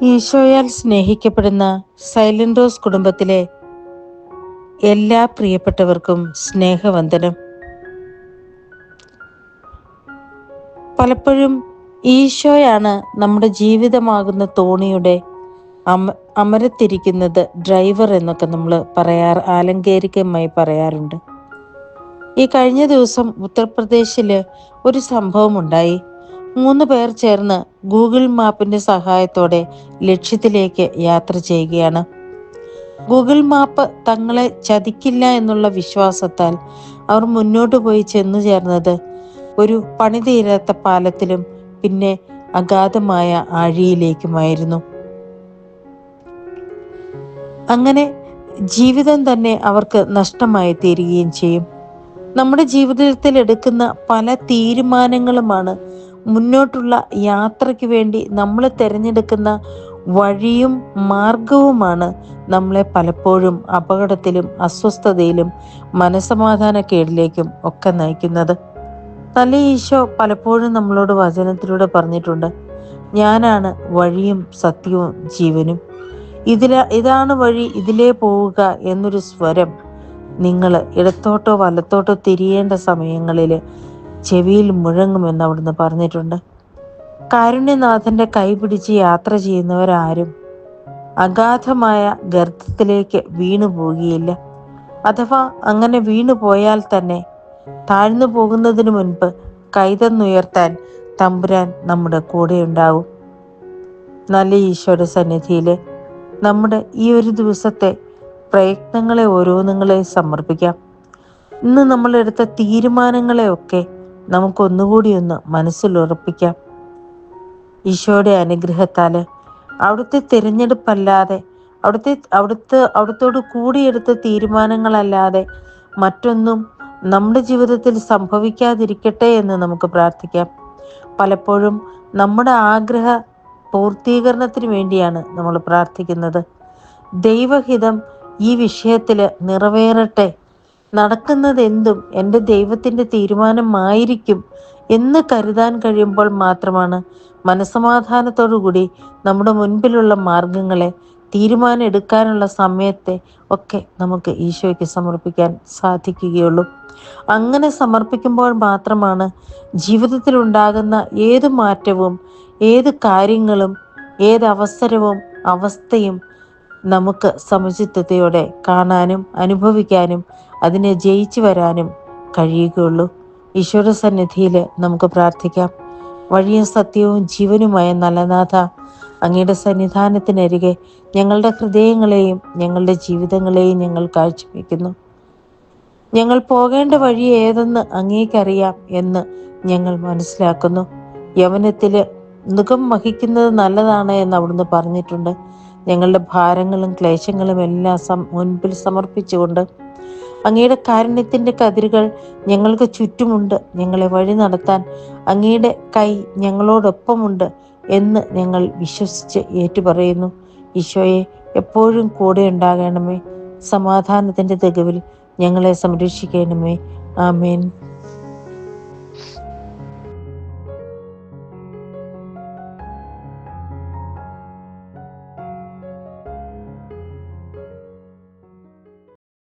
ഈശോയാൽ സ്നേഹിക്കപ്പെടുന്ന silent rose കുടുംബത്തിലെ എല്ലാ പ്രിയപ്പെട്ടവർക്കും സ്നേഹവന്ദനം. പലപ്പോഴും ഈശോയാണ് നമ്മുടെ ജീവിതമാകുന്ന തോണിയുടെ അമ അമരത്തിരിക്കുന്നത് ഡ്രൈവർ എന്നൊക്കെ നമ്മൾ പറയാറ് ആലങ്കാരികമായി പറയാറുണ്ട്. ഈ കഴിഞ്ഞ ദിവസം ഉത്തർപ്രദേശിൽ ഒരു സംഭവം ഉണ്ടായി മൂന്ന് പേർ ചേർന്ന് ഗൂഗിൾ മാപ്പിന്റെ സഹായത്തോടെ ലക്ഷ്യത്തിലേക്ക് യാത്ര ചെയ്യുകയാണ്. ഗൂഗിൾ മാപ്പ് തങ്ങളെ ചതിക്കില്ല എന്നുള്ള വിശ്വാസത്താൽ അവർ മുന്നോട്ട് പോയി ചെന്നു ചേർന്നത് ഒരു പണിതീരാത്ത പാലത്തിലും പിന്നെ അഗാധമായ ആഴിയിലേക്കുമായിരുന്നു അങ്ങനെ ജീവിതം തന്നെ അവർക്ക് നഷ്ടമായി തീരുകയും ചെയ്യും. നമ്മുടെ ജീവിതത്തിൽ എടുക്കുന്ന പല തീരുമാനങ്ങളുമാണ് മുന്നോട്ടുള്ള യാത്രയ്ക്ക് വേണ്ടി നമ്മൾ തിരഞ്ഞെടുക്കുന്ന വഴിയും മാർഗവുമാണ് നമ്മളെ പലപ്പോഴും അപകടത്തിലും അസ്വസ്ഥതയിലും മനസമാധാനക്കേടിലേക്കും ഒക്കെ നയിക്കുന്നത്. നല്ല ഈശോ പലപ്പോഴും നമ്മളോട് വചനത്തിലൂടെ പറഞ്ഞിട്ടുണ്ട്. ഞാനാണ് വഴിയും സത്യവും ജീവനും. ഇതില ഇതാണ് വഴി ഇതിലേ പോവുക എന്നൊരു സ്വരം നിങ്ങൾ ഇടത്തോട്ടോ വലത്തോട്ടോ തിരിയേണ്ട സമയങ്ങളിൽ ചെവിയിൽ മുഴങ്ങുമെന്ന് അവിടുന്ന് പറഞ്ഞിട്ടുണ്ട്. കാരുണ്യനാഥന്റെ കൈപിടിച്ച് യാത്ര ചെയ്യുന്നവരാരും അഗാധമായ ഗർത്തത്തിലേക്ക് വീണു പോകുകയില്ല അഥവാ അങ്ങനെ വീണു പോയാൽ തന്നെ താഴ്ന്നു പോകുന്നതിന് മുൻപ് കൈതന്നുയർത്താൻ തമ്പുരാൻ നമ്മുടെ കൂടെ ഉണ്ടാവും. നല്ല ഈശോയുടെ സന്നിധിയിൽ നമ്മുടെ ഈ ഒരു ദിവസത്തെ പ്രയത്നങ്ങളെ ഓരോന്നുങ്ങളെ സമർപ്പിക്കാം. ഇന്ന് നമ്മളെടുത്ത തീരുമാനങ്ങളെയൊക്കെ നമുക്കൊന്നുകൂടി ഒന്ന് മനസ്സിൽ ഉറപ്പിക്കാം ഈശോയുടെ അനുഗ്രഹത്താൽ അവിടുത്തെ തിരഞ്ഞെടുപ്പല്ലാതെ അവിടുത്തെ അവിടുത്തെ അവിടുത്തോട് കൂടിയെടുത്ത തീരുമാനങ്ങളല്ലാതെ മറ്റൊന്നും നമ്മുടെ ജീവിതത്തിൽ സംഭവിക്കാതിരിക്കട്ടെ എന്ന് നമുക്ക് പ്രാർത്ഥിക്കാം. പലപ്പോഴും നമ്മുടെ ആഗ്രഹ പൂർത്തീകരണത്തിന് വേണ്ടിയാണ് നമ്മൾ പ്രാർത്ഥിക്കുന്നത്. ദൈവഹിതം ഈ വിഷയത്തിൽ നിറവേറട്ടെ നടക്കുന്നത് എന്തും എന്റെ ദൈവത്തിന്റെ തീരുമാനമായിരിക്കും എന്ന് കരുതാൻ കഴിയുമ്പോൾ മാത്രമാണ് മനസമാധാനത്തോടുകൂടി നമ്മുടെ മുൻപിലുള്ള മാർഗങ്ങളെ തീരുമാനം എടുക്കാനുള്ള സമയത്തെ ഒക്കെ നമുക്ക് ഈശോയ്ക്ക് സമർപ്പിക്കാൻ സാധിക്കുകയുള്ളൂ. അങ്ങനെ സമർപ്പിക്കുമ്പോൾ മാത്രമാണ് ജീവിതത്തിൽ ഉണ്ടാകുന്ന ഏത് മാറ്റവും ഏത് കാര്യങ്ങളും ഏത് അവസരവും അവസ്ഥയും നമുക്ക് സമചിത്വത്തെയോടെ കാണാനും അനുഭവിക്കാനും അതിനെ ജയിച്ചു വരാനും കഴിയുകയുള്ളൂ. ഈശ്വര സന്നിധിയിൽ നമുക്ക് പ്രാർത്ഥിക്കാം. വഴിയും സത്യവും ജീവനുമായ നല്ലനാഥ അങ്ങയുടെ സന്നിധാനത്തിനരികെ ഞങ്ങളുടെ ഹൃദയങ്ങളെയും ഞങ്ങളുടെ ജീവിതങ്ങളെയും ഞങ്ങൾ കാഴ്ചവെക്കുന്നു ഞങ്ങൾ പോകേണ്ട വഴി ഏതെന്ന് അങ്ങേക്കറിയാം എന്ന് ഞങ്ങൾ മനസ്സിലാക്കുന്നു. യവനത്തിൽ മുഖം വഹിക്കുന്നത് നല്ലതാണ് എന്ന് അവിടുന്ന് പറഞ്ഞിട്ടുണ്ട്. ഞങ്ങളുടെ ഭാരങ്ങളും ക്ലേശങ്ങളും എല്ലാം സം മുൻപിൽ സമർപ്പിച്ചുകൊണ്ട് അങ്ങയുടെ കാരുണ്യത്തിന്റെ കതിരുകൾ ഞങ്ങൾക്ക് ചുറ്റുമുണ്ട്. ഞങ്ങളെ വഴി നടത്താൻ അങ്ങയുടെ കൈ ഞങ്ങളോടൊപ്പമുണ്ട് എന്ന് ഞങ്ങൾ വിശ്വസിച്ച് ഏറ്റുപറയുന്നു. ഈശോയെ എപ്പോഴും കൂടെ ഉണ്ടാകണമേ. സമാധാനത്തിന്റെ തികവിൽ ഞങ്ങളെ സംരക്ഷിക്കണമേ. ആമേൻ.